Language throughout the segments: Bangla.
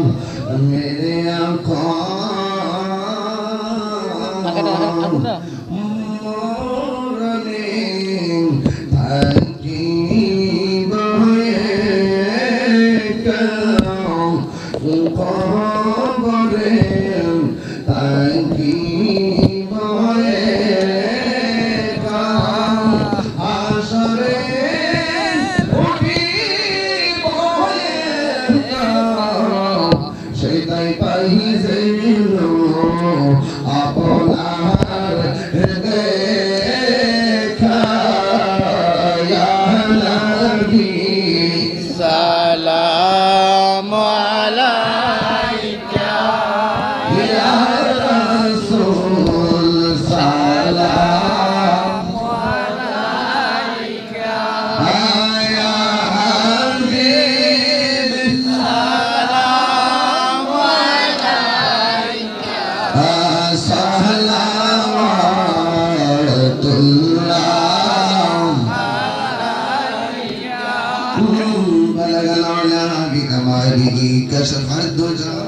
मेरे आका Thank you. আপনার بكماله كشف الدجى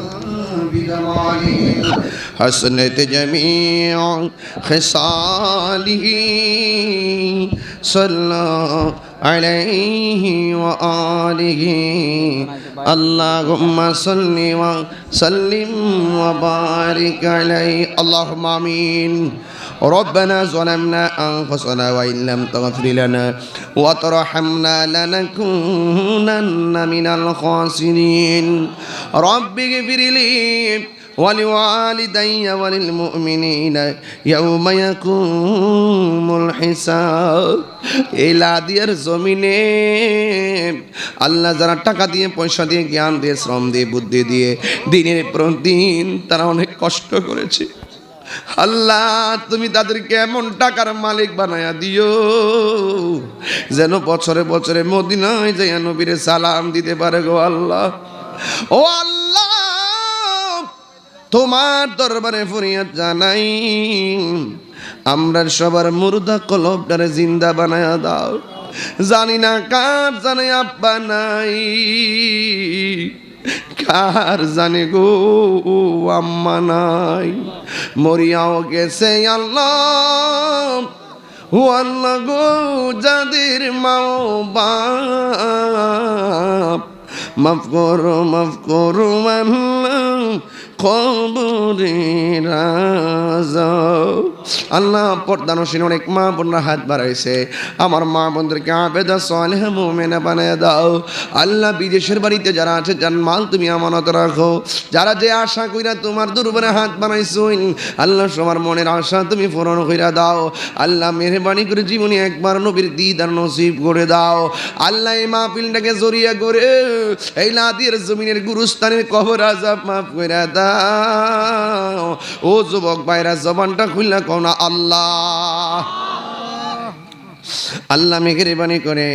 بجماله حسنت جميع خصاله صلى عليه وآله. اللهم صل وسلم وبارك عليه. اللهم آمين. ربنا ظلمنا أنفسنا وإن لم تغفر لنا وترحمنا لنكونن من الخاسرين. رب اغفر لي ولوالدي وللمؤمنين يوم يقوم الحساب এই লাদিয়ার জমিনে আল্লাহ যারা টাকা দিয়ে পয়সা দিয়ে জ্ঞান দিয়ে শ্রম দিয়ে বুদ্ধি দিয়ে দিনের পর দিন তারা অনেক কষ্ট করেছে আল্লাহ তুমি তাদেরকে এমন টাকার মালিক বানায়া দিও যেন বছরে বছরে মদিনায় যাইয়া নবীরে সালাম দিতে পারে গো আল্লাহ ও আল্লাহ তোমার দরবারে ফরিয়াদ জানাই। আমরা সবার মুর্দা কলবটারে জিন্দা বানায়া দাও। জানি না কার জানে আব্বা নাই। কার জানে গো আম্মা নাই। মরিয়াও গেছে আল্লাহ। ও আল্লাহ গো, যাদের মাও বাপ। মাফ করো মাফ করো আল্লাহ। কবরে আল্লাহ পর্দানসীন অনেক মা বোনরা হাত বাড়াইছে। আমার মা বোনদেরকে আবেদা সলেহ মোমেনা বানায় দাও। আল্লাহ বিদেশের বাড়িতে যারা আছে, যার মাল তুমি আমানত রাখো। যারা যে আশা কইরা তোমার দুর্বরে হাত বানাইছইন আল্লাহ সবার মনের আশা তুমি পূরণ কইরা দাও। আল্লাহ মেহরবানি করে জীবনে একবার নবীর দিদার নসিব করে দাও। আল্লাহ এই মাহফিলটাকে জড়িয়ে করে এই লাদির জমিনের গুরুস্থানের কবর আজাব মাফ কইরা দাও। ও যুবক ভাইরা জবানটা খুললা কোন আল্লাহ। আল্লাহ মেঘেরিবানি করে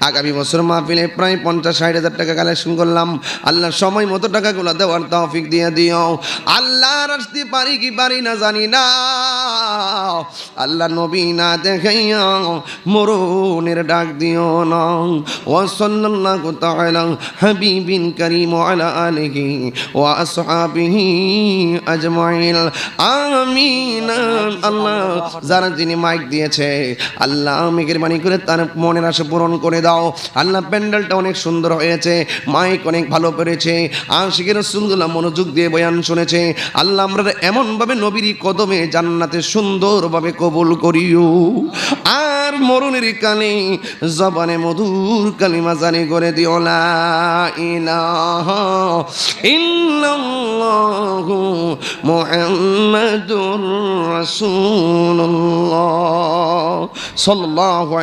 আগামী বছর মাহফিলে প্রায় পঞ্চাশ, ষাট হাজার টাকা কালেকশন করলাম। আল্লাহ সময় মতো টাকাগুলো দেওয়ার তৌফিক দিয়ে দিও। আল্লাহ রাস্তে পারি কি পারি না জানি না। আল্লাহ নবী না দেখাইয়া মরণের ডাক দিও ওয়া আমিন। আল্লাহ, যারা যিনি মাইক দিয়েছে, আল্লাহ মেঘেরবানি করে তার মনের আশা পূরণ করে দাও। আল্লাহ প্যান্ডেলটা অনেক সুন্দর হয়েছে, মাইক অনেক ভালো পেরেছে আশিকের সুন্দর মনোযোগ দিয়ে বয়ান শুনেছে। আল্লাহ আমরা এমনভাবে নবীর কদমে জান্নাতে সুন্দরভাবে কবুল করিও। আর মরণের কানে জবানে মধুর কালিমা জানি করে দিও না ইলাহা সাল্লাল্লাহু আলাইহি